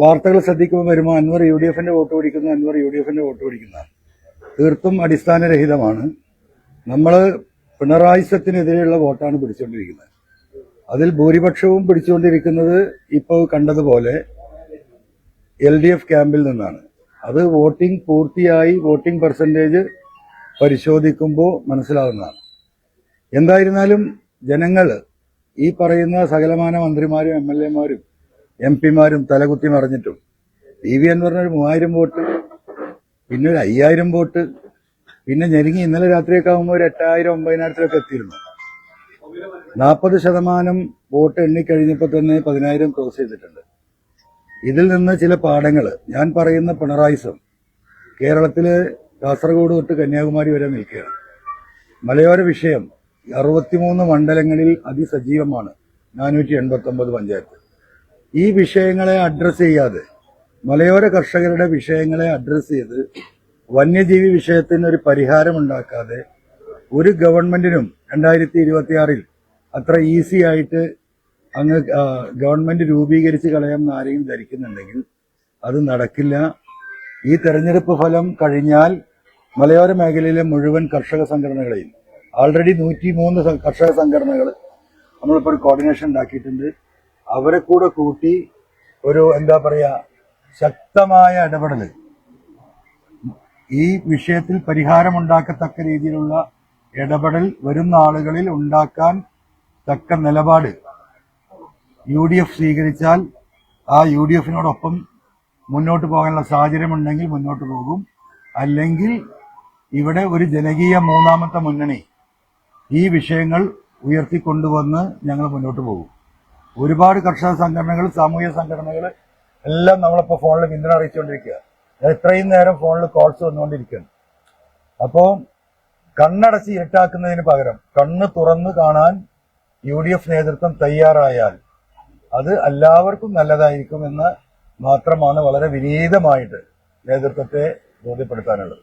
വാർത്തകൾ ശ്രദ്ധിക്കുമ്പോൾ വരുമ്പോൾ അൻവർ യു ഡി എഫിന്റെ വോട്ട് പിടിക്കുന്ന അൻവർ യു ഡി എഫിന്റെ വോട്ട് പിടിക്കുന്ന. തീർത്തും അടിസ്ഥാനരഹിതമാണ്. നമ്മൾ പിണറായി സത്തിനെതിരെയുള്ള വോട്ടാണ് പിടിച്ചുകൊണ്ടിരിക്കുന്നത്. അതിൽ ഭൂരിപക്ഷവും പിടിച്ചുകൊണ്ടിരിക്കുന്നത് ഇപ്പോൾ കണ്ടതുപോലെ എൽ ഡി എഫ് ക്യാമ്പിൽ നിന്നാണ്. അത് വോട്ടിംഗ് പൂർത്തിയായി വോട്ടിംഗ് പെർസെന്റേജ് പരിശോധിക്കുമ്പോൾ മനസ്സിലാകുന്നതാണ് എന്തായിരുന്നാലും ജനങ്ങൾ ഈ പറയുന്ന സകലമാന മന്ത്രിമാരും എം എൽ എമാരും എം പിമാരും തലകുത്തി മറിഞ്ഞിട്ടും പി വി എന്ന് പറഞ്ഞ ഒരു മൂവായിരം വോട്ട് പിന്നെ ഒരു അയ്യായിരം വോട്ട് പിന്നെ ഞെരുങ്ങി ഇന്നലെ രാത്രിയൊക്കെ ആകുമ്പോൾ ഒരു എട്ടായിരം ഒമ്പതിനായിരത്തിലൊക്കെ എത്തിയിരുന്നു. നാൽപ്പത് ശതമാനം വോട്ട് എണ്ണിക്കഴിഞ്ഞപ്പോൾ തന്നെ പതിനായിരം ക്രോസ് ചെയ്തിട്ടുണ്ട്. ഇതിൽ നിന്ന് ചില പാഠങ്ങൾ ഞാൻ പറയുന്ന പിണറായിസം കേരളത്തിൽ കാസർഗോഡ് തൊട്ട് കന്യാകുമാരി വരെ നിൽക്കുകയാണ്. മലയോര വിഷയം അറുപത്തിമൂന്ന് മണ്ഡലങ്ങളിൽ അതിസജീവമാണ്. നാനൂറ്റി എൺപത്തി ഒമ്പത് പഞ്ചായത്ത്. ഈ വിഷയങ്ങളെ അഡ്രസ്സ് ചെയ്യാതെ മലയോര കർഷകരുടെ വിഷയങ്ങളെ അഡ്രസ്സ് ചെയ്ത് വന്യജീവി വിഷയത്തിന് ഒരു പരിഹാരം ഉണ്ടാക്കാതെ ഒരു ഗവൺമെന്റിനും രണ്ടായിരത്തി ഇരുപത്തിയാറിൽ അത്ര ഈസി ആയിട്ട് അങ്ങ് ഗവൺമെന്റ് രൂപീകരിച്ച് കളയാമെന്ന് ആരെയും ധരിക്കുന്നുണ്ടെങ്കിൽ അത് നടക്കില്ല. ഈ തെരഞ്ഞെടുപ്പ് ഫലം കഴിഞ്ഞാൽ മലയോര മേഖലയിലെ മുഴുവൻ കർഷക സംഘടനകളെയും ആൾറെഡി നൂറ്റി മൂന്ന് കർഷക സംഘടനകൾ നമ്മളിപ്പോൾ ഒരു കോർഡിനേഷൻ ഉണ്ടാക്കിയിട്ടുണ്ട്. അവരെ കൂടെ കൂട്ടി ഒരു എന്താ പറയാ ശക്തമായ ഇടപെടൽ ഈ വിഷയത്തിൽ പരിഹാരമുണ്ടാക്കത്തക്ക രീതിയിലുള്ള ഇടപെടൽ വരുന്ന ആളുകളിൽ ഉണ്ടാക്കാൻ തക്ക നിലപാട് യു ഡി എഫ് സ്വീകരിച്ചാൽ ആ യു ഡി എഫിനോടൊപ്പം മുന്നോട്ട് പോകാനുള്ള സാഹചര്യമുണ്ടെങ്കിൽ മുന്നോട്ട് പോകും. അല്ലെങ്കിൽ ഇവിടെ ഒരു ജനകീയ മൂന്നാമത്തെ മുന്നണി ഈ വിഷയങ്ങൾ ഉയർത്തിക്കൊണ്ടുവന്ന് ഞങ്ങൾ മുന്നോട്ട് പോകും. ഒരുപാട് കർഷക സംഘടനകൾ സാമൂഹ്യ സംഘടനകൾ എല്ലാം നമ്മളിപ്പോൾ ഫോണിൽ പിന്തുണ അറിയിച്ചുകൊണ്ടിരിക്കുക. ഇത്രയും നേരം ഫോണിൽ കോൾസ് വന്നുകൊണ്ടിരിക്കുകയാണ് അപ്പോൾ കണ്ണടച്ച് ഇരുട്ടാക്കുന്നതിന് പകരം കണ്ണ് തുറന്ന് കാണാൻ യു ഡി എഫ് നേതൃത്വം തയ്യാറായാൽ അത് എല്ലാവർക്കും നല്ലതായിരിക്കും എന്ന് മാത്രമാണ് വളരെ വിനീതമായിട്ട് നേതൃത്വത്തെ ബോധ്യപ്പെടുത്താനുള്ളത്.